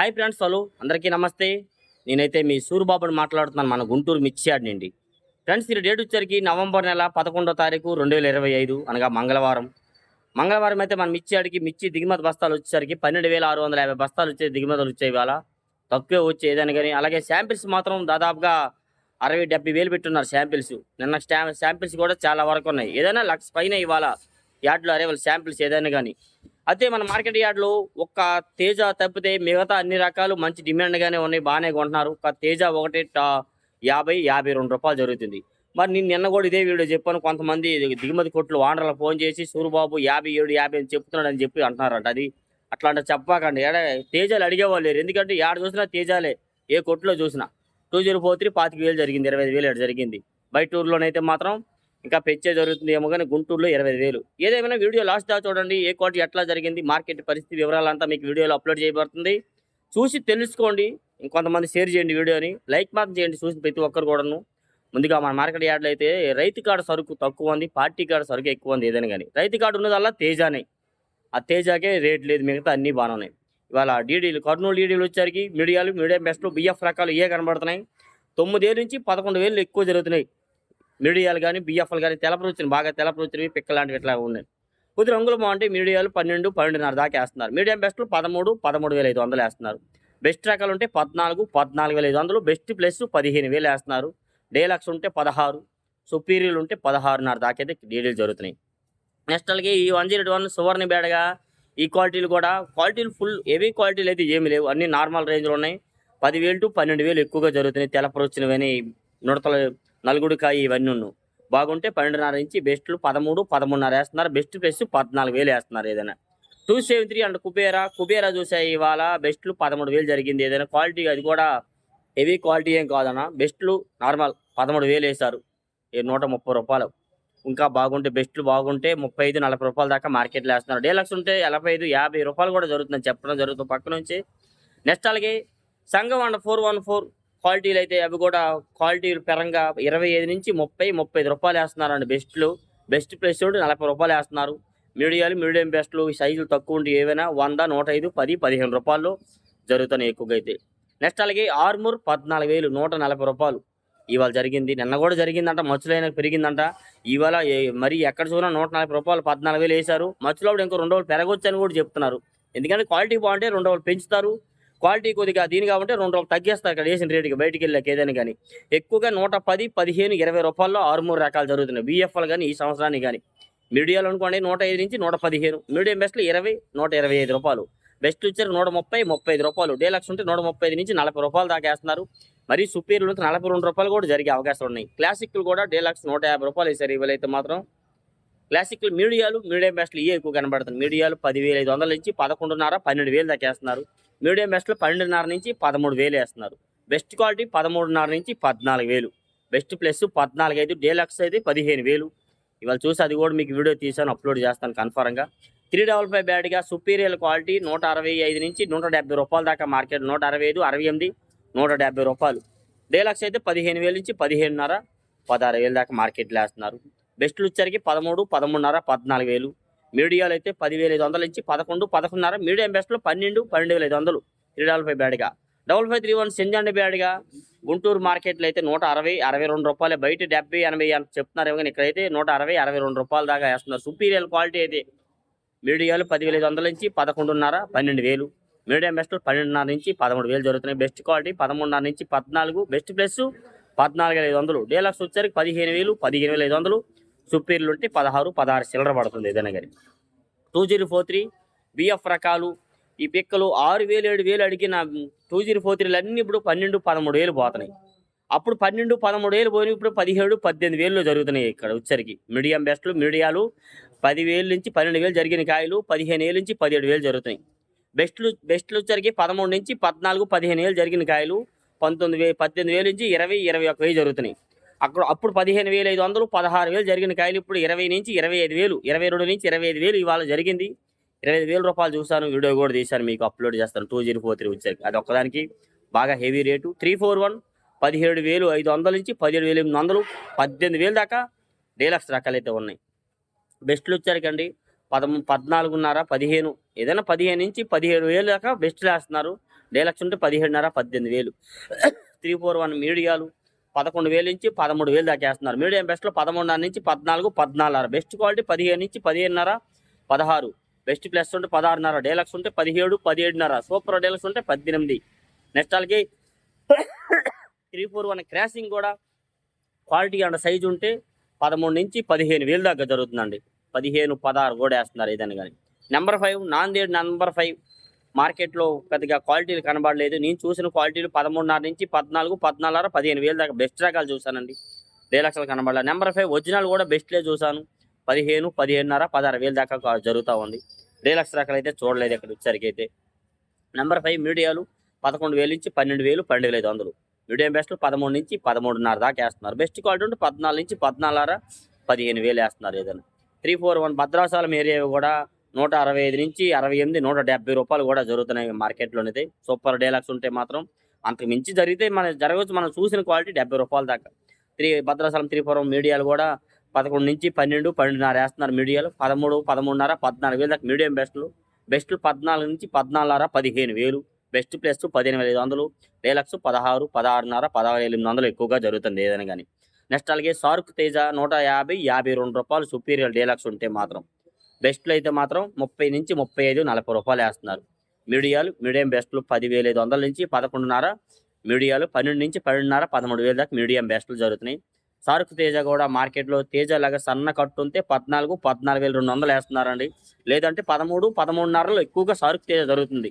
Hi friends hello. అందరికీ నమస్తే. నేనైతే మీ సూరుబాబుని మాట్లాడుతున్నాను మన గుంటూరు మిర్చియాడ్ నుండి. ఫ్రెండ్స్ ఈ డేట్ వచ్చరికి నవంబర్ నెల పదకొండో తారీఖు రెండు వేల ఇరవై ఐదు అనగా మంగళవారం. మంగళవారం అయితే మన మిర్చియాడికి మిర్చి దిగుమతి బస్తాలు వచ్చేసరికి పన్నెండు వేల ఆరు వందల యాభై బస్తాలు వచ్చే దిగుమతులు వచ్చే ఇవాళ. తక్కువే వచ్చేదని కానీ. అలాగే శాంపిల్స్ మాత్రం దాదాపుగా అరవై డెబ్బై వేలు పెట్టున్నారు శాంపిల్స్. నిన్న శాంపిల్స్ కూడా చాలా వరకు ఉన్నాయి. ఏదైనా లక్ష పైన ఇవాళ యార్డ్లో అరేవల్ శాంపిల్స్ ఏదైనా కానీ. అయితే మన మార్కెట్ యార్డ్లో ఒక్క తేజ తప్పితే మిగతా అన్ని రకాలు మంచి డిమాండ్గానే ఉన్నాయి బాగానే కొంటున్నారు. ఒక తేజ ఒకటి టా- యాభై యాభై రెండు రూపాయలు జరుగుతుంది. మరి నేను నిన్న కూడా ఇదే వీడియో చెప్పాను. కొంతమంది దిగుమతి కొట్లు వానర్లకు ఫోన్ చేసి సూరిబాబు యాభై ఏడు యాభై అని చెప్తున్నాడు అని చెప్పి అంటున్నారంట. అది అట్లాంటి చెప్పకండి. ఏడ తేజాలు అడిగేవాళ్ళు లేరు. ఎందుకంటే యాడ చూసినా తేజాలే. ఏ కొట్లో చూసినా. టూ జీరో ఫోర్ త్రీ పాతిక వేలు జరిగింది ఇరవై ఐదు వేలు జరిగింది. బయట ఊర్లోనైతే మాత్రం ఇంకా పెంచే జరుగుతుంది ఏమో కానీ గుంటూరులో ఇరవై వేలు. ఏదేమైనా వీడియో లాస్ట్ దాకా చూడండి ఏ క్వాలిటీ ఎట్లా జరిగింది మార్కెట్ పరిస్థితి వివరాలంతా మీకు వీడియోలో అప్లోడ్ చేయబడుతుంది. చూసి తెలుసుకోండి ఇంకొంతమంది షేర్ చేయండి వీడియోని. లైక్ మాత్రం చేయండి చూసి ప్రతి ఒక్కరు కూడాను. ముందుగా మన మార్కెట్ యార్డ్లో అయితే రైతు కాడ సరుకు తక్కువ ఉంది పార్టీ కార్డు సరుకు ఎక్కువ ఉంది ఏదైనా కానీ. రైతు కార్డు ఉన్నదల్లా తేజానే. ఆ తేజాకే రేట్ లేదు మిగతా అన్నీ బాగానే ఉన్నాయి. ఇవాళ డీడీలు కర్నూలు డీడీలు వచ్చరికి మీడియాలు మీడియం బెస్ట్లు బిఎఫ్ రకాలు ఏ కనబడుతున్నాయి. తొమ్మిదేళ్ళ నుంచి పదకొండు వేలు ఎక్కువ జరుగుతున్నాయి. మీడియాలు కానీ బిఎఫ్లు కానీ తెలపరు బాగా తెలపరు పిక్క లాంటివి ఇట్లా ఉన్నాయి. కొద్ది రంగులు బాగుంటే మీడియాలు పన్నెండు పన్నెండున్నర దాకా వేస్తున్నారు. మీడియం బెస్ట్లు పదమూడు పదమూడు వేల ఐదు వందలు వేస్తున్నారు. బెస్ట్ రకాలు ఉంటే పద్నాలుగు పద్నాలుగు వేల ఐదు వందలు. బెస్ట్ ప్లస్ పదిహేను వేలు వేస్తున్నారు. డేలక్స్ ఉంటే పదహారు సుపీరియల్ ఉంటే పదహారున్నర దాకా అయితే డీడీలు జరుగుతున్నాయి. నెక్స్ట్ అలాగే ఈ వన్ జీరో వన్ సువర్ణ బేడగా ఈ క్వాలిటీలు కూడా క్వాలిటీలు ఫుల్ హెవీ క్వాలిటీలు అయితే ఏమి లేవు. అన్ని నార్మల్ రేంజ్లో ఉన్నాయి. పదివేలు టు పన్నెండు వేలు ఎక్కువగా జరుగుతున్నాయి. తెలపరు అని నుడతలు నలుగుడికాయ ఇవన్నీ ఉన్నాయి బాగుంటే పన్నెండున్నర నుంచి బెస్ట్లు పదమూడు పదమూడున్నర వేస్తున్నారు. బెస్ట్ ప్లస్ పద్నాలుగు వేలు వేస్తున్నారు ఏదైనా. Two seven three and Kubera. Kubera చూసే ఇవాళ బెస్ట్లు పదమూడు వేలు జరిగింది ఏదైనా. క్వాలిటీ అది కూడా హెవీ క్వాలిటీ ఏం కాదన్న. బెస్ట్లు నార్మల్ పదమూడు వేలు వేశారు. నూట ముప్పై రూపాయలు. ఇంకా బాగుంటే బెస్ట్లు బాగుంటే ముప్పై ఐదు నలభై రూపాయల దాకా మార్కెట్లో వేస్తున్నారు. డేలక్స్ ఉంటే నలభై ఐదు యాభై రూపాయలు కూడా జరుగుతుందని చెప్పడం జరుగుతుంది. పక్క నుంచి నెక్స్ట్ అలాగే సంఘం అండ్ ఫోర్ వన్ ఫోర్ క్వాలిటీలు అయితే అవి కూడా క్వాలిటీలు పరంగా ఇరవై ఐదు నుంచి ముప్పై ముప్పై ఐదు రూపాయలు వేస్తున్నారండి బెస్ట్లు. బెస్ట్ ప్లేస్ ఉంటే నలభై రూపాయలు వేస్తున్నారు. మీడియాలు మీడియం బెస్ట్లు ఈ సైజులు తక్కువ ఉంటే ఏవైనా వంద నూట ఐదు పది పదిహేను రూపాయలు జరుగుతున్నాయి ఎక్కువగా అయితే. నెక్స్ట్ అలాగే ఆర్మూర్ పద్నాలుగు వేలు నూట నలభై రూపాయలు. ఇవాళ జరిగింది నిన్న కూడా జరిగిందంట మచ్చులైన పెరిగిందంట. ఇవాళ మరి ఎక్కడ చూసినా నూట నలభై రూపాయలు పద్నాలుగు వేలు వేశారు. మచ్చులో ఇంకో రెండు రోజులు పెరగొచ్చు అని కూడా చెప్తున్నారు. ఎందుకంటే క్వాలిటీ బాగుంటే రెండు రోజులు పెంచుతారు. క్వాలిటీ కొద్దిగా దీని కాబట్టి రెండు రూపాయలు తగ్గేస్తారు ఇక్కడ వేసిన రేటుకి బయటికి వెళ్ళాక ఏదైనా కానీ ఎక్కువగా నూట పది పదిహేను ఇరవై రూపాయల్లో ఆరు మూడు రకాలు జరుగుతున్నాయి. బిఎఫ్ఎల్ కానీ ఈ సంవత్సరానికి కానీ మీడియాలు అనుకోండి నూట ఐదు నుంచి నూట పదిహేను మీడియం బెస్ట్లు ఇరవై నూట ఇరవై ఐదు రూపాయలు. బెస్ట్ వచ్చారు నూట ముప్పై ముప్పై ఐదు రూపాయలు. డేలక్స్ ఉంటే నూట ముప్పై ఐదు నుంచి నలభై రూపాయలు దాకా వేస్తున్నారు. మరి సుపీరియర్ ఉంటే నలభై రెండు రూపాయలు కూడా జరిగే అవకాశాలు ఉన్నాయి. క్లాసిక్లు కూడా డేలక్స్ నూట యాభై రూపాయలు వేసారు ఇవాళైతే మాత్రం. క్లాసిక్లు మీడియాలు మీడియం బెస్ట్లు ఇవే ఎక్కువ కనబడుతుంది మీడియాలు పదివేల ఐదు వందల నుంచి పదకొండున్నర పన్నెండు వేలు దాకా వేస్తున్నారు. మీడియం బెస్ట్లో పన్నెండున్నర నుంచి పదమూడు వేలు వేస్తున్నారు. బెస్ట్ క్వాలిటీ పదమూడున్నర నుంచి పద్నాలుగు వేలు. బెస్ట్ ప్లస్ పద్నాలుగు ఐదు డేలక్స్ అయితే పదిహేను వేలు. ఇవాళ చూసి అది కూడా మీకు వీడియో తీసాను అప్లోడ్ చేస్తాను కన్ఫర్మ్గా త్రీ డబల్ ఫైవ్ బ్యాడ్గా సుపీరియర్ క్వాలిటీ నూట అరవై ఐదు నుంచి నూట డెబ్బై రూపాయల దాకా మార్కెట్ నూట అరవై ఐదు అరవై ఎనిమిది నూట డెబ్బై రూపాయలు. డేలక్స్ అయితే పదిహేను వేల నుంచి పదిహేనున్నర పదహారు వేల దాకా మార్కెట్లో వేస్తున్నారు. బెస్ట్లు వచ్చరికి పదమూడు పదమూడున్నర పద్నాలుగు వేలు. మీడియాలు అయితే పదివేల ఐదు వందల నుంచి పదకొండు పదకొండున్నర మీడియం బెస్ట్లో పన్నెండు పన్నెండు వేల ఐదు వందలు త్రీ డబల్ ఫైవ్ బ్యాడ్గా. డబల్ ఫైవ్ త్రీ వన్ సింజండి బ్యాడ్గా. గుంటూరు మార్కెట్లో అయితే నూట అరవై అరవై రెండు రూపాయలు. బయట డెబ్బై ఎనభై అని చెప్తున్నారు కానీ ఇక్కడైతే నూట అరవై అరవై రెండు రూపాయల దాకా వేస్తున్నారు. సుపీరియర్ క్వాలిటీ అయితే మీడియాలు పదివేల ఐదు వందల నుంచి పదకొండున్నర పన్నెండు వేలు మీడియం బెస్ట్ పన్నెండున్నర నుంచి పదమూడు వేలు జరుగుతున్నాయి. బెస్ట్ క్వాలిటీ పదమూడున్నర నుంచి పద్నాలుగు బెస్ట్ ప్లస్ పద్నాలుగు వేల ఐదు వందలు. డీలక్స్ వచ్చరికి పదిహేను వేలు పదిహేను వేల ఐదు వందలు. సుపీరియర్లు ఉంటే పదహారు పదహారు చిల్లర పడుతుంది ఏదైనా కానీ. Two zero four three BF రకాలు ఈ పిక్కలు ఆరు వేలు ఏడు వేలు అడిగిన టూ జీరో ఫోర్ త్రీలు అన్నీ ఇప్పుడు పన్నెండు పదమూడు వేలు పోతున్నాయి. అప్పుడు పన్నెండు పదమూడు వేలు పోయినాయి ఇప్పుడు పదిహేడు పద్దెనిమిది వేలు జరుగుతున్నాయి ఇక్కడ ఉచ్చరికి. మీడియం బెస్ట్లు మీడియాలు పదివేలు నుంచి పన్నెండు వేలు జరిగిన కాయలు పదిహేను వేలు నుంచి పదిహేడు వేలు జరుగుతున్నాయి. బెస్ట్లు బెస్ట్లు వచ్చరికి పదమూడు నుంచి పద్నాలుగు పదిహేను వేలు జరిగిన కాయలు పంతొమ్మిది వే పద్దెనిమిది వేలు నుంచి ఇరవై ఇరవై ఒక వేలు జరుగుతున్నాయి. అక్కడ అప్పుడు పదిహేను వేల ఐదు వందలు పదహారు వేలు జరిగిన కాయలు ఇప్పుడు ఇరవై నుంచి ఇరవై ఐదు వేలు ఇరవై రెండు నుంచి ఇరవై ఐదు వేలు ఇవాళ జరిగింది. ఇరవై ఐదు వేల రూపాయలు చూశాను వీడియో కూడా తీశాను మీకు అప్లోడ్ చేస్తాను. టూ జీరో ఫోర్ త్రీ వచ్చేసరికి అది ఒక్కదానికి బాగా heavy rate. Three four one పదిహేడు వేలు ఐదు వందల నుంచి పదిహేడు వేలు ఎనిమిది వందలు పద్దెనిమిది వేలు దాకా డీలక్స్ రకాలు అయితే ఉన్నాయి. బెస్ట్లు వచ్చారికండి పదము పద్నాలుగున్నర పదిహేను ఏదైనా పదిహేను నుంచి పదిహేడు వేలు దాకా బెస్ట్లు వేస్తున్నారు. డీలక్స్ ఉంటే పదిహేడున్నర పద్దెనిమిది వేలు. త్రీ ఫోర్ వన్ మీడియాలు పదకొండు వేలు నుంచి పదమూడు వేలు దాకా వేస్తున్నారు మీడియం బెస్ట్లో పదమూడున్నర నుంచి పద్నాలుగు పద్నాలుగున్నర. బెస్ట్ క్వాలిటీ పదిహేను నుంచి పదిహేనున్నర పదహారు. బెస్ట్ ప్లస్ ఉంటే పదహారున్నర డీలక్స్ ఉంటే పదిహేడు పదిహేడున్నర. సూపర్ డీలక్స్ ఉంటే పద్దెనిమిది. నెక్స్ట్ వాళ్ళకి త్రీ ఫోర్ వన్ క్రాసింగ్ కూడా క్వాలిటీ అండ్ సైజు ఉంటే పదమూడు నుంచి పదిహేను వేలు దాకా జరుగుతుందండి. పదిహేను పదహారు కూడా వేస్తున్నారు ఏదైనా కానీ. Number five Nanded number five. మార్కెట్లో పెద్దగా క్వాలిటీలు కనబడలేదు. నేను చూసిన క్వాలిటీలు పదమూడున్నర నుంచి పద్నాలుగు పద్నాలుగున్నర పదిహేను వేలు దాకా బెస్ట్ రకాలు చూశానండి. లక్షలు కనబడలేదు. నెంబర్ ఫైవ్ ఒరిజినల్ కూడా బెస్ట్లే చూశాను. పదిహేను పదిహేనున్నర పదహారు వేలు దాకా జరుగుతూ ఉంది. డీలక్స్ రకాలు అయితే చూడలేదు ఇక్కడ వచ్చరికి అయితే నెంబర్ ఫైవ్ మీడియాలు పదకొండు వేలు నుంచి పన్నెండు వేలు పన్నెండు వేలు వందలు. మీడియం బెస్ట్లు పదమూడు నుంచి పదమూడున్నర దాకా వేస్తున్నారు. బెస్ట్ క్వాలిటీ ఉంటే పద్నాలుగు నుంచి పద్నాలుగున్నర పదిహేను వేలు వేస్తున్నారు ఏదైనా. Three four one Bhadrachalam area కూడా నూట అరవై ఐదు నుంచి అరవై ఎనిమిది నూట డెబ్బై రూపాయలు కూడా జరుగుతున్నాయి మార్కెట్లోనైతే సూపర్ డీలక్స్ ఉంటే మాత్రం అంతకు మించి జరిగితే మన జరగవచ్చు. మనం చూసిన క్వాలిటీ డెబ్బై రూపాయల దాకా. త్రీ భద్రాచలం త్రిపురం మీడియాలు కూడా పదకొండు నుంచి పన్నెండు పన్నెండున్నర వేస్తున్నారు మీడియాలు. పదమూడు పదమూడున్నర పద్నాలుగు వేలు దాకా మీడియం బెస్ట్లు. బెస్ట్లు పద్నాలుగు నుంచి పద్నాలుగున్నర పదిహేను వేలు. బెస్ట్ ప్లస్ పదిహేను వేల ఐదు వందలు. డీలక్స్ పదహారు పదహారున్నర పదహారు ఎనిమిది వందలు ఎక్కువగా జరుగుతుంది ఏదైనా కానీ. నెక్స్ట్ అలాగే షార్క్ తేజ నూట యాభై యాభై రెండు రూపాయలు సుపీరియర్ డీలక్స్ ఉంటే మాత్రం. బెస్ట్లు అయితే మాత్రం ముప్పై నుంచి ముప్పై ఐదు నలభై రూపాయలు వేస్తున్నారు. మీడియాలు మీడియం బెస్ట్లు పదివేల ఐదు వందల నుంచి పదకొండున్నర మీడియాలు పన్నెండు నుంచి పన్నెండున్నర పదమూడు వేల దాకా మీడియం బెస్ట్లు జరుగుతున్నాయి. సార్క్ తేజ కూడా మార్కెట్లో తేజ లాగా సన్న కట్టు ఉంటే పద్నాలుగు పద్నాలుగు వేల రెండు వందలు వేస్తున్నారండి. లేదంటే పదమూడు పదమూడున్నరలో ఎక్కువగా సార్క్ తేజ జరుగుతుంది.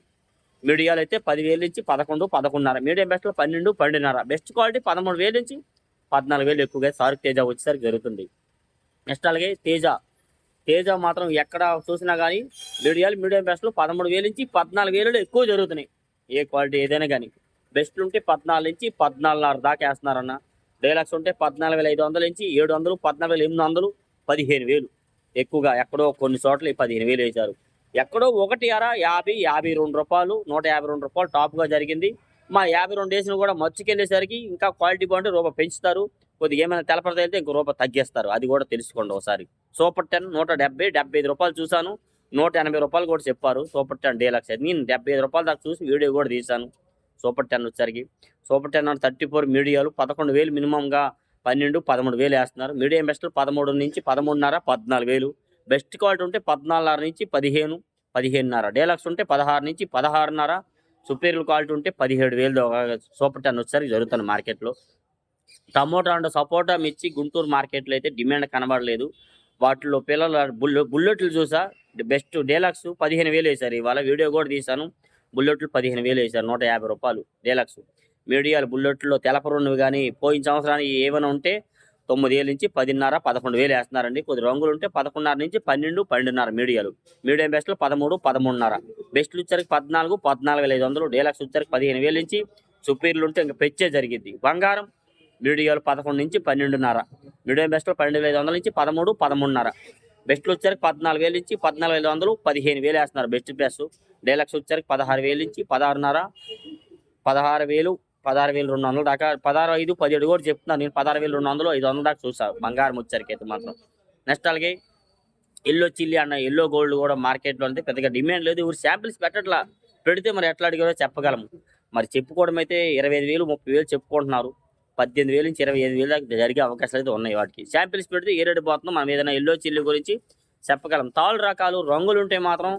మీడియాలు అయితే పదివేలు నుంచి పదకొండు పదకొండున్నర మీడియం బెస్ట్లో పన్నెండు పన్నెండున్నర. బెస్ట్ క్వాలిటీ పదమూడు వేలు నుంచి పద్నాలుగు వేలు ఎక్కువగా సార్క్ తేజ వచ్చేసరికి జరుగుతుంది. నెక్స్ట్ అలాగే తేజ. తేజ మాత్రం ఎక్కడ చూసినా కానీ మీడియాలు మీడియం బెస్ట్లు పదమూడు వేలు నుంచి పద్నాలుగు వేలు ఎక్కువ జరుగుతున్నాయి. ఏ క్వాలిటీ ఏదైనా కానీ బెస్ట్లు ఉంటే పద్నాలుగు నుంచి పద్నాలుగున్నర దాకా వేస్తున్నారన్న. డైలాక్స్ ఉంటే పద్నాలుగు వేల ఐదు వందల నుంచి ఏడు వందలు పద్నాలుగు వేల ఎనిమిది వందలు పదిహేను వేలు. ఎక్కువగా ఎక్కడో కొన్ని చోట్ల పదిహేను వేలు వేశారు. ఎక్కడో ఒకటి అర యాభై యాభై రెండు రూపాయలు నూట యాభై రెండు రూపాయలు టాప్గా జరిగింది. మా యాభై రెండు వేసిన కూడా మచ్చుకెళ్ళేసరికి ఇంకా క్వాలిటీ బాగుంటే రూపాయి పెంచుతారు. కొద్దిగా ఏమైనా తెలపడత అయితే ఇంకో రూపాయి తగ్గిస్తారు. అది కూడా తెలుసుకోండి ఒకసారి. సూపర్ టెన్ నూట డెబ్బై డెబ్బై ఐదు రూపాయలు చూశాను. నూట ఎనభై రూపాయలు కూడా చెప్పారు. Super ten deluxe. అయితే నేను డెబ్బై ఐదు రూపాయలు దాకా చూసి వీడియో కూడా తీశాను. సూపర్ టెన్ వచ్చరికి సూపర్ టెన్ థర్టీ ఫోర్ మీడియాలు పదకొండు వేలు మినిమంగా పన్నెండు పదమూడు వేలు వేస్తున్నారు. మీడియం బెస్ట్లు పదమూడు నుంచి పదమూడున్నర పద్నాలుగు వేలు. బెస్ట్ క్వాలిటీ ఉంటే పద్నాలుగున్నర నుంచి పదిహేను పదిహేనున్నర. డీలక్స్ ఉంటే పదహారు నుంచి పదహారున్నర. సుపీరియర్ క్వాలిటీ ఉంటే పదిహేడు వేలు సూపర్ టెన్ వచ్చేసరికి జరుగుతుంది మార్కెట్లో. టమోటా అండ్ సపోటా మిర్చి గుంటూరు మార్కెట్లో అయితే డిమాండ్ కనబడలేదు. వాటిలో పిల్లల బుల్లె బుల్లెట్లు చూసా బెస్ట్ డీలక్స్ పదిహేను వేలు వేశారు. ఇవాళ వీడియో కూడా తీశాను. బుల్లెట్లు పదిహేను వేలు వేశారు నూట యాభై రూపాయలు డీలక్స్. మీడియాలు బుల్లెట్లో తెలపరున్నవి కానీ పోయిన సంవత్సరానికి ఏమైనా ఉంటే తొమ్మిది వేల నుంచి పదిన్నర పదకొండు వేలు వేస్తున్నారండి. కొద్ది రంగులు ఉంటే పదకొండున్నర నుంచి పన్నెండు పన్నెండున్నర మీడియాలు. మీడియం బెస్ట్లు పదమూడు పదమూడున్నర. బెస్ట్లు వచ్చరికి పద్నాలుగు పద్నాలుగు వేల ఐదు వందలు. డీలక్స్ వచ్చరికి పదిహేను వేలు నుంచి సుపీరియర్లు ఉంటే ఇంకా పెచ్చే జరిగింది బంగారం మీడియాలు పదకొండు నుంచి పన్నెండున్నర. మీడియం బెస్ట్లో పన్నెండు వేల ఐదు వందల నుంచి పదమూడు పదమూడున్నర. బెస్ట్లు వచ్చరికి పద్నాలుగు వేల నుంచి పద్నాలుగు ఐదు వందలు పదిహేను వేలు వేస్తున్నారు బెస్ట్ ప్లస్. డైలాక్స్ వచ్చరికి పదహారు వేల నుంచి పదహారున్నర పదహారు వేలు పదహారు వేలు రెండు వందలు దాకా పదహారు ఐదు పదిహేడు కూడా చెప్తున్నాను. నేను పదహారు వేలు రెండు వందలు ఐదు వందల దాకా చూసాను బంగారం వచ్చరికి అయితే మాత్రం. నెక్స్ట్ అలాగే ఎల్లో చిల్లి అన్న ఎల్లో గోల్డ్ కూడా మార్కెట్లో అంటే పెద్దగా డిమాండ్ లేదు. ఊరు శాంపిల్స్ పెట్టట్లా పెడితే మరి ఎట్లా అడిగారో చెప్పగలము. మరి చెప్పుకోవడం అయితే ఇరవై ఐదు వేలు ముప్పై వేలు చెప్పుకుంటున్నారు. పద్దెనిమిది వేలు నుంచి ఇరవై ఐదు వేలు దాకా జరిగే అవకాశాలు అయితే ఉన్నాయి వాటికి. శాంపిల్స్ పెడితే ఏ రేటు పోతుందో మనం ఏదైనా ఎల్లో చిల్లు గురించి చెప్పగలం. తాళ్ళు రకాలు రంగులు ఉంటే మాత్రం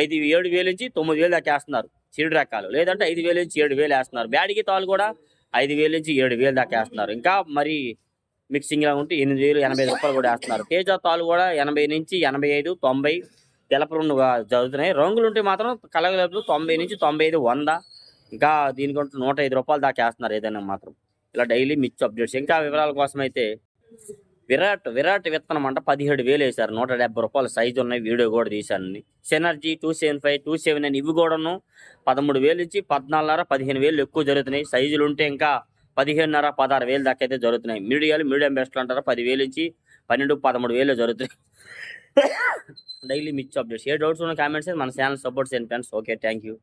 ఐదు ఏడు వేలు నుంచి తొమ్మిది వేలు దాకా వేస్తున్నారు. చీడు రకాలు. లేదంటే ఐదు వేలు నుంచి ఏడు వేలు వేస్తున్నారు. బ్యాడికి తాళ్ళు కూడా ఐదు వేలు నుంచి ఏడు వేలు దాకా వేస్తున్నారు. ఇంకా మరి మిక్సింగ్ లా ఉంటే ఎనిమిది వేలు ఎనభై రూపాయలు కూడా వేస్తున్నారు. తేజ తాళ్ళు కూడా ఎనభై నుంచి ఎనభై ఐదు తొంభై తెలప రెండు జరుగుతున్నాయి. రంగులు ఉంటే మాత్రం కలగలు తొంభై నుంచి తొంభై ఐదు వంద. ఇంకా దీనికంటూ నూట ఐదు రూపాయలు దాకా వేస్తున్నారు ఏదైనా మాత్రం. ఇలా డైలీ మిచ్చు అప్డేట్స్ ఇంకా వివరాల కోసం అయితే విరాట్ విరాట్ విత్తనం అంట పదిహేడు వేలు వేశారు. నూట డెబ్బై రూపాయల సైజు ఉన్నాయి. వీడియో కూడా తీశాను. Synergy two seven five two seven nine ఇవి కూడాను పదమూడు వేలు ఇచ్చి పద్నాలుగున్నర పదిహేను వేలు ఎక్కువ జరుగుతున్నాయి. సైజులు ఉంటే ఇంకా పదిహేనున్నర పదహారు వేలు దాకా అయితే జరుగుతున్నాయి. మీడియాలు మీడియం బెస్ట్లు అంటారా. పదివేలు ఇచ్చి పన్నెండు పదమూడు వేలు జరుగుతున్నాయి. డైలీ మిచ్చు అప్డేట్స్ ఏ డౌట్స్ ఉన్న కామెంట్స్ మన ఛానల్ సపోర్ట్ చేయండి ఫ్రెండ్స్ ఓకే థ్యాంక్ యూ